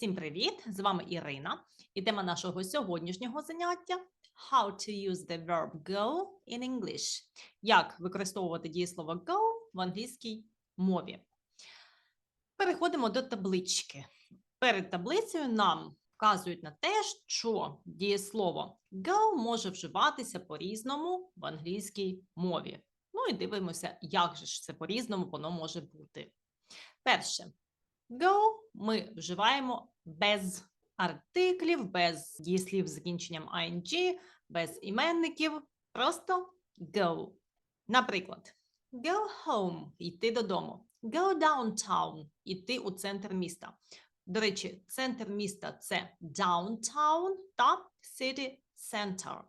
Всім привіт! З вами Ірина. І тема нашого сьогоднішнього заняття How to use the verb go in English. Як використовувати дієслово go в англійській мові. Переходимо до таблички. Перед таблицею нам вказують на те, що дієслово go може вживатися по-різному в англійській мові. Ну і дивимося, як же ж це по-різному воно може бути. Перше, Go ми вживаємо без артиклів, без дієслів з закінченням ing, без іменників. Просто go. Наприклад, go home йти додому. Go downtown йти у центр міста. До речі, центр міста це downtown та city center.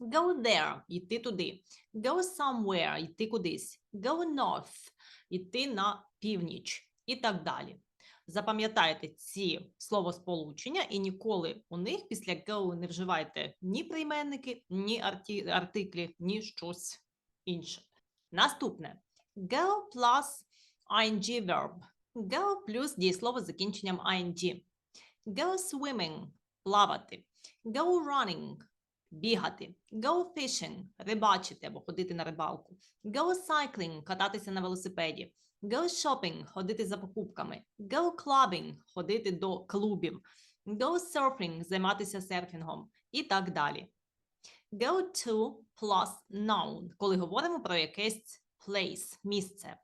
Go there йти туди. Go somewhere йти кудись. Go north йти на північ і так далі. Запам'ятайте ці словосполучення і ніколи у них після go не вживайте ні прийменники, ні арті, артиклі, ні щось інше. Наступне go plus ing verb. Go плюс дієслово з закінченням ing. Go swimming плавати. Go running бігати. Go fishing рибачити або ходити на рибалку. Go cycling кататися на велосипеді. Go shopping – ходити за покупками. Go clubbing – ходити до клубів. Go surfing – займатися серфінгом і так далі. Go to plus noun, коли говоримо про якесь place, місце.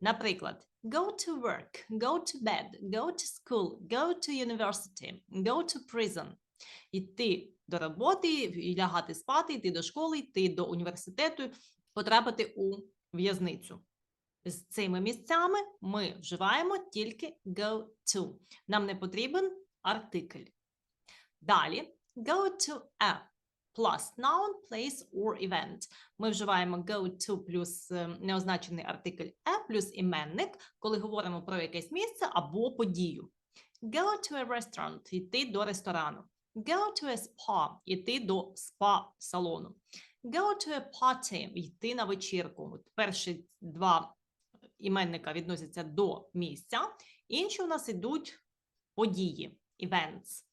Наприклад, go to work, go to bed, go to school, go to university, go to prison. Йти до роботи, лягати спати, йти до школи, йти до університету, потрапити у в'язницю з цими місцями ми вживаємо тільки go to. Нам не потрібен артикль. Далі go to a plus noun, place or event. Ми вживаємо go to плюс е, неозначений артикль a плюс іменник, коли говоримо про якесь місце або подію. Go to a restaurant – йти до ресторану. Go to a spa – йти до спа-салону. Go to a party – йти на вечірку. От Перші два іменника відносяться до місця, інші у нас ідуть події, events.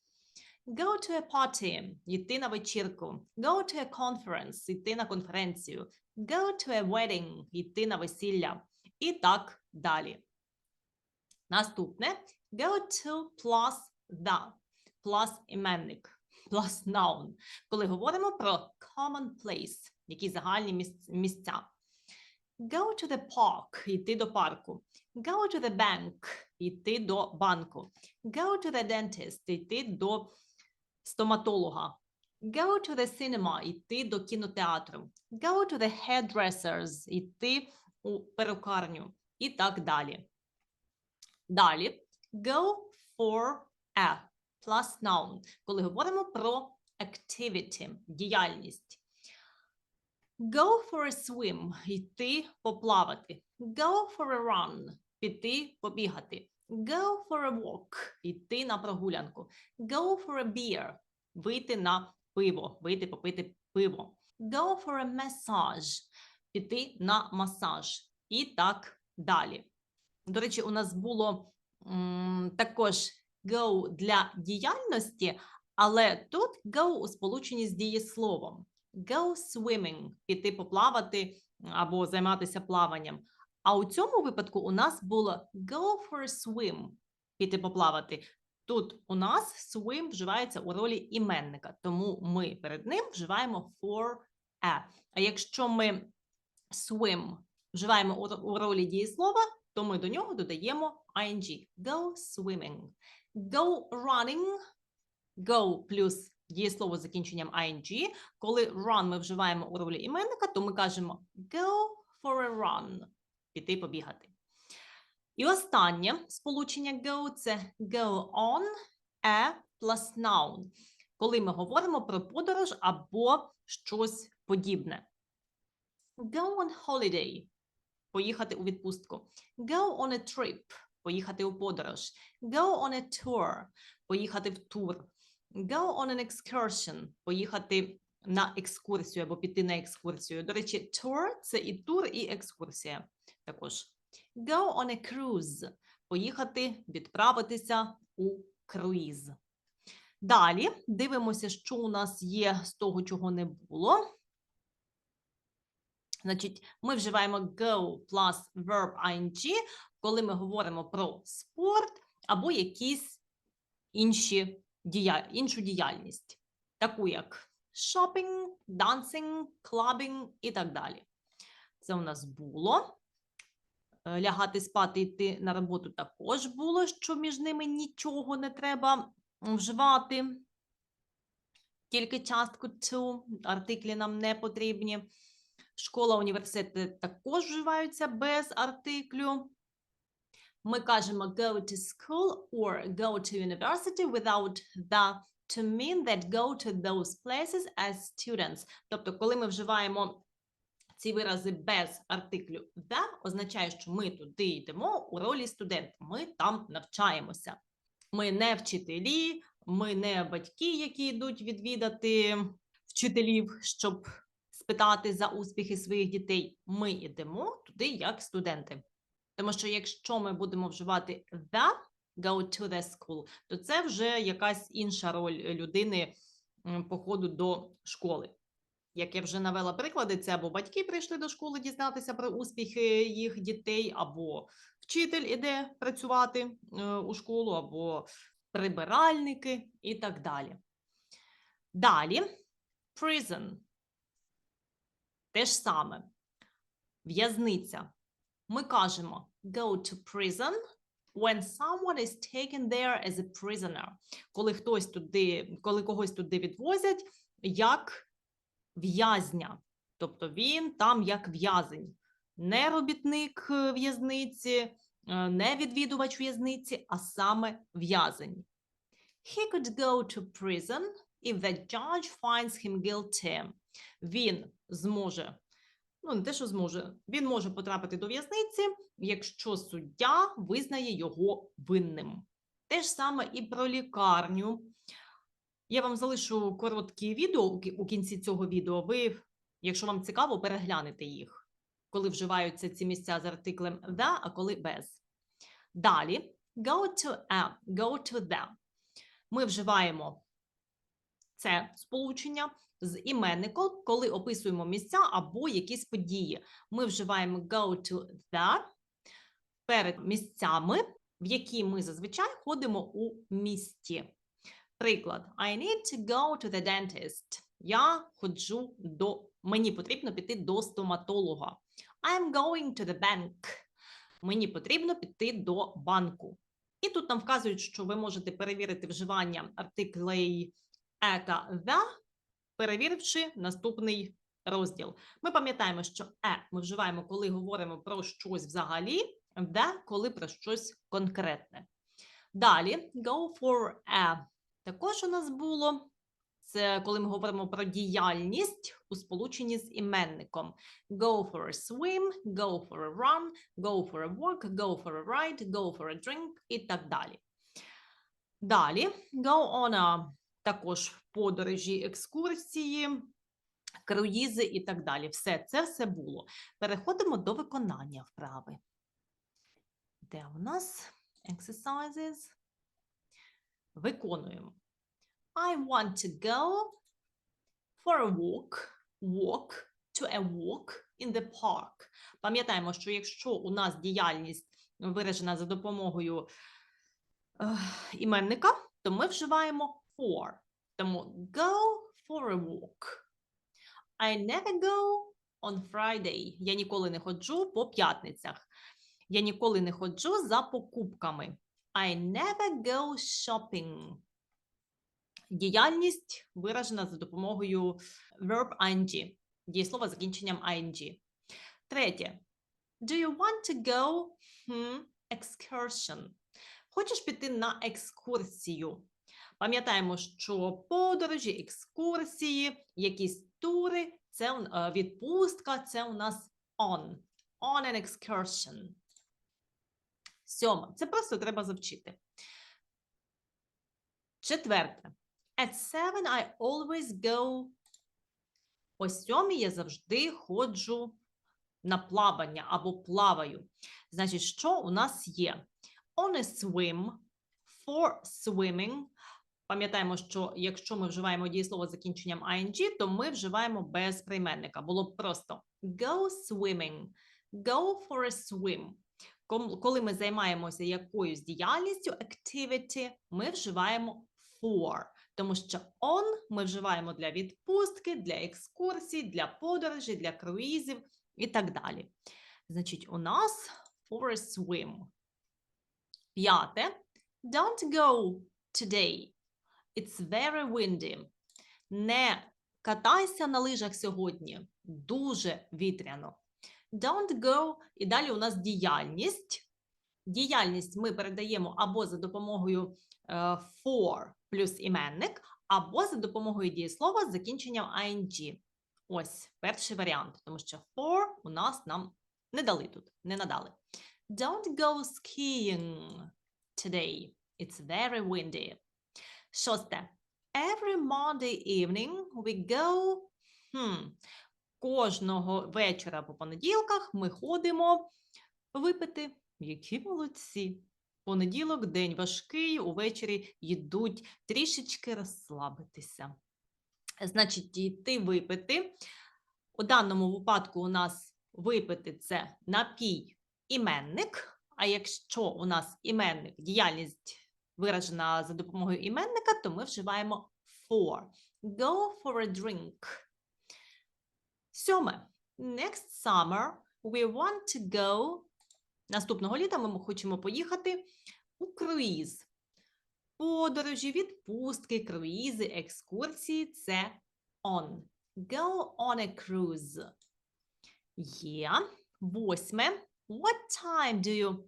Go to a party – йти на вечірку. Go to a conference – йти на конференцію. Go to a wedding – йти на весілля. І так далі. Наступне go to plus the, plus іменник, plus noun. Коли говоримо про common place, які загальні місця. Go to the park – йти до парку. Go to the bank – йти до банку. Go to the dentist – йти до стоматолога. Go to the cinema – йти до кінотеатру. Go to the hairdressers – йти у перукарню. І так далі. Далі. Go for a plus noun. Коли говоримо про activity – діяльність. Go for a swim – йти поплавати. Go for a run – піти побігати. Go for a walk – йти на прогулянку. Go for a beer – вийти на пиво, вийти попити пиво. Go for a massage – піти на масаж. І так далі. До речі, у нас було м, також go для діяльності, але тут go у сполученні з дієсловом. Go swimming – піти поплавати або займатися плаванням. А у цьому випадку у нас було go for a swim – піти поплавати. Тут у нас swim вживається у ролі іменника, тому ми перед ним вживаємо for a. А якщо ми swim вживаємо у, ролі дієслова, то ми до нього додаємо ing. Go swimming. Go running. Go плюс дієслово з закінченням ing. Коли run ми вживаємо у ролі іменника, то ми кажемо go for a run. Піти побігати. І останнє сполучення go це go on a plus noun. Коли ми говоримо про подорож або щось подібне. Go on holiday поїхати у відпустку. Go on a trip поїхати у подорож. Go on a tour поїхати в тур. Go on an excursion поїхати на екскурсію або піти на екскурсію. До речі, tour – це і тур, і екскурсія також. Go on a cruise поїхати, відправитися у круїз. Далі дивимося, що у нас є з того, чого не було. Значить, ми вживаємо go plus verb ing, коли ми говоримо про спорт або якісь інші дія... іншу діяльність, таку як shopping, dancing, clubbing і так далі. Це у нас було. Е, Лягати спати, йти на роботу також було, що між ними нічого не треба вживати. Тільки частку to, артиклі нам не потрібні. Школа, університети також вживаються без артиклю. Ми кажемо go to school or go to university without the to mean that go to those places as students. Тобто, коли ми вживаємо ці вирази без артиклю the, означає, що ми туди йдемо у ролі студента. Ми там навчаємося. Ми не вчителі, ми не батьки, які йдуть відвідати вчителів, щоб спитати за успіхи своїх дітей. Ми йдемо туди як студенти. Тому що якщо ми будемо вживати the, go to the school, то це вже якась інша роль людини по ходу до школи. Як я вже навела приклади, це або батьки прийшли до школи дізнатися про успіхи їх дітей, або вчитель іде працювати е, у школу, або прибиральники і так далі. Далі prison. Те ж саме. В'язниця. Ми кажемо go to prison when someone is taken there as a prisoner. Коли хтось туди, коли когось туди відвозять як в'язня. Тобто він там як в'язень. Не робітник е, в'язниці, е, не відвідувач в'язниці, а саме в'язень. He could go to prison if the judge finds him guilty. Він зможе, ну не те, що зможе, він може потрапити до в'язниці, якщо суддя визнає його винним. Те ж саме і про лікарню. Я вам залишу короткі відео у кінці цього відео. Ви, якщо вам цікаво, переглянете їх, коли вживаються ці місця з артиклем the, а коли без. Далі go to a, go to the. Ми вживаємо це сполучення з іменником, коли описуємо місця або якісь події. Ми вживаємо go to the перед місцями, в які ми зазвичай ходимо у місті. Приклад: I need to go to the dentist. Я ходжу до мені потрібно піти до стоматолога. I'm going to the bank. Мені потрібно піти до банку. І тут нам вказують, що ви можете перевірити вживання артиклей «е» та «the», перевіривши наступний розділ. Ми пам'ятаємо, що «е» ми вживаємо, коли говоримо про щось взагалі, «the» – коли про щось конкретне. Далі go for a. Також у нас було це коли ми говоримо про діяльність у сполученні з іменником. Go for a swim, go for a run, go for a walk, go for a ride, go for a drink і так далі. Далі go on a також подорожі, екскурсії, круїзи і так далі. Все це все було. Переходимо до виконання вправи. Де у нас exercises? Виконуємо. I want to go for a walk, walk to a walk in the park. Пам'ятаємо, що якщо у нас діяльність виражена за допомогою е, іменника, то ми вживаємо for. Тому go for a walk. I never go on Friday. Я ніколи не ходжу по п'ятницях. Я ніколи не ходжу за покупками. I never go shopping. Діяльність виражена за допомогою verb ing, дієслова з закінченням ing. Третє. Do you want to go hmm, excursion? Хочеш піти на екскурсію? Пам'ятаємо, що подорожі, екскурсії, якісь тури, це е, відпустка, це у нас on. On an excursion. Сьоме. Це просто треба завчити. Четверте. At seven I always go. О сьомій я завжди ходжу на плавання або плаваю. Значить, що у нас є? On a swim, for swimming. Пам'ятаємо, що якщо ми вживаємо дієслово з закінченням ing, то ми вживаємо без прийменника. Було б просто go swimming, go for a swim. Коли ми займаємося якоюсь діяльністю, activity, ми вживаємо for. Тому що on ми вживаємо для відпустки, для екскурсій, для подорожей, для круїзів і так далі. Значить, у нас for a swim. П'яте. Don't go today. It's very windy. Не катайся на лижах сьогодні. Дуже вітряно. Don't go. І далі у нас діяльність. Діяльність ми передаємо або за допомогою е, for плюс іменник, або за допомогою дієслова з закінченням ing. Ось перший варіант, тому що for у нас нам не дали тут, не надали. Don't go skiing today. It's very windy. Шосте. Every Monday evening we go. Hmm. Кожного вечора по понеділках ми ходимо випити. Які молодці. Понеділок, день важкий, увечері йдуть трішечки розслабитися. Значить, йти випити. У даному випадку у нас випити це напій іменник. А якщо у нас іменник, діяльність виражена за допомогою іменника, то ми вживаємо for. Go for a drink. Сьоме. Next summer we want to go. Наступного літа ми хочемо поїхати у круїз. Подорожі, відпустки, круїзи, екскурсії це on. Go on a cruise. Є. Восьме. What time do you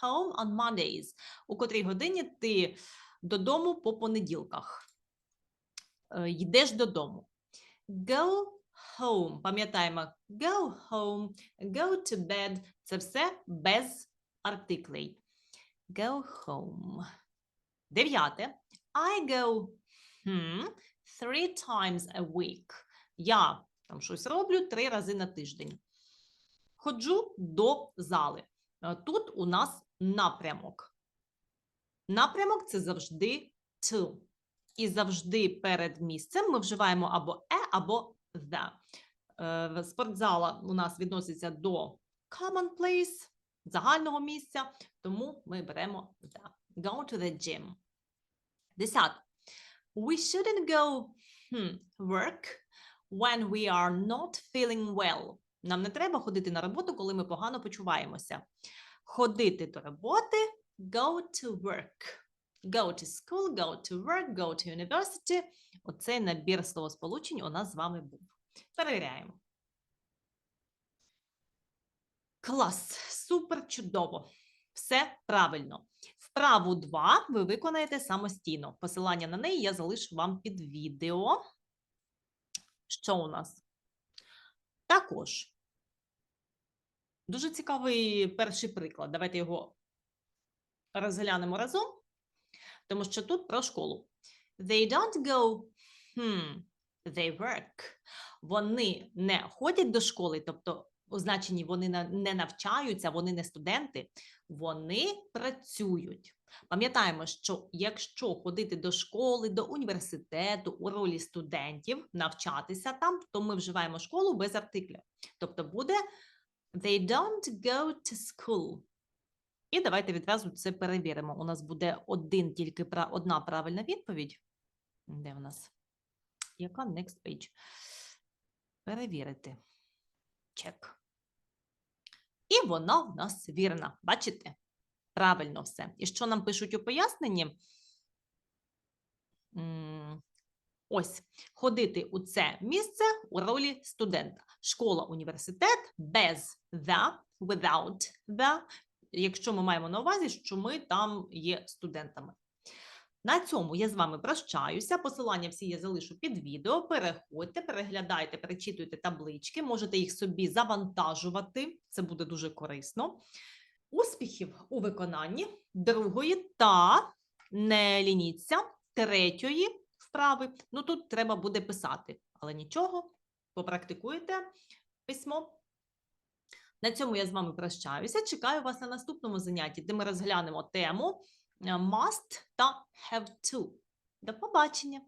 home on Mondays? У котрій годині ти додому по понеділках? Е, Йдеш додому. Go home. Пам'ятаємо, go home, go to bed. Це все без артиклей. Go home. Дев'яте. I go hmm, three times a week. Я там щось роблю три рази на тиждень. Ходжу до зали. Е, Тут у нас напрямок. Напрямок це завжди to. І завжди перед місцем ми вживаємо або е, або the. Е, Спортзала у нас відноситься до common place, загального місця, тому ми беремо the. Go to the gym. Десяте. We shouldn't go hmm, work when we are not feeling well. Нам не треба ходити на роботу, коли ми погано почуваємося. Ходити до роботи go to work. Go to school, go to work, go to university. Оцей набір словосполучень у нас з вами був. Перевіряємо. Клас, супер чудово. Все правильно. Вправу 2 ви виконаєте самостійно. Посилання на неї я залишу вам під відео. Що у нас? Також дуже цікавий перший приклад. Давайте його розглянемо разом, тому що тут про школу. They don't go, hmm, they work. Вони не ходять до школи, тобто у значенні вони не навчаються, вони не студенти, вони працюють. Пам'ятаємо, що якщо ходити до школи, до університету у ролі студентів, навчатися там, то ми вживаємо школу без артикля. Тобто буде they don't go to school. І давайте відразу це перевіримо. У нас буде один тільки одна правильна відповідь. Де в нас? Яка next page? Перевірити. Чек. І вона в нас вірна. Бачите? Правильно все. І що нам пишуть у поясненні? Ось ходити у це місце у ролі студента. Школа, університет без the, without the, якщо ми маємо на увазі, що ми там є студентами. На цьому я з вами прощаюся. Посилання всі я залишу під відео. Переходьте, переглядайте, перечитуйте таблички, можете їх собі завантажувати. Це буде дуже корисно. Успіхів у виконанні другої та не лініться третьої вправи. Ну тут треба буде писати, але нічого, попрактикуєте письмо. На цьому я з вами прощаюся. Чекаю вас на наступному занятті, де ми розглянемо тему е, must та have to. До побачення!